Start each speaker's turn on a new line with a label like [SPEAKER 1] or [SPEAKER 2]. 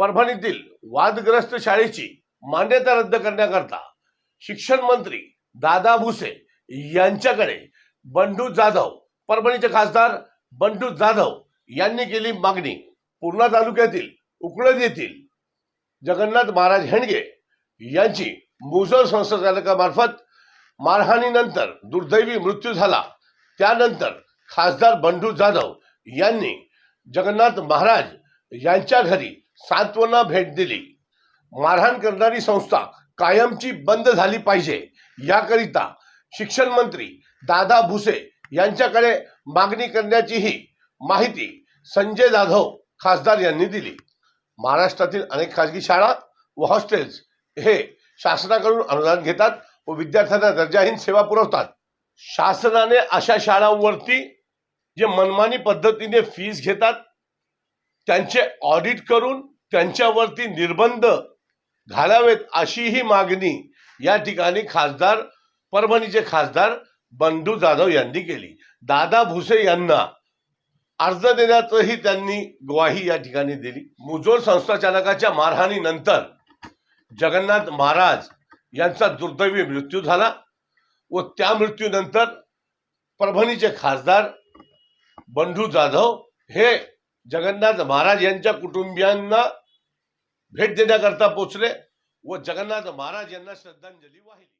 [SPEAKER 1] परभणीतील वादग्रस्त शाळेची मान्यता रद्द करण्याकरता शिक्षण मंत्री दादा भुसे यांच्याकडे बंडू जाधव परभणीचे खासदार बंडू जाधव यांनी केली मागणी. पूर्णा तालुक्यातील उकळद येथील जगन्नाथ महाराज हेंडगे यांची मुजोर संस्थाचालकामार्फत मारहाणीनंतर दुर्दैवी मृत्यू झाला. त्यानंतर खासदार बंडू जाधव यांनी जगन्नाथ महाराज यांच्या घरी सांत्वना भेट दिली. मारहाण करणारी संस्था कायमची बंद झाली पाहिजे. याकरिता शिक्षण मंत्री दादा भुसे यांच्याकडे मागणी करण्याचीही माहिती संजय जाधव खासदार यांनी दिली. महाराष्ट्रातील अनेक खाजगी शाळा व हॉस्टेल्स हे शासनाकडून अनुदान घेतात व विद्यार्थ्यांना दर्जाहीन सेवा पुरवतात. शासनाने अशा शाळांवरती जे मनमानी पद्धतीने फीस घेतात त्यांचे ऑडिट करून त्यांच्यावरती निर्बंध घालावेत अशीही मागणी या ठिकाणी खासदार परभणीचे खासदार बंडू जाधव यांनी केली. दादा भुसे यांना अर्ज देण्याचंही त्यांनी ग्वाही या ठिकाणी दिली. मुजोर संस्थाचालकाच्या मारहाणीनंतर जगन्नाथ महाराज यांचा दुर्दैवी मृत्यू झाला व त्या मृत्यूनंतर परभणीचे खासदार बंडू जाधव हे जगन्नाथ महाराज यांच्या कुटुंबियांना भेट देण्याकरता पोचले व जगन्नाथ महाराज यांना श्रद्धांजली वाहिली.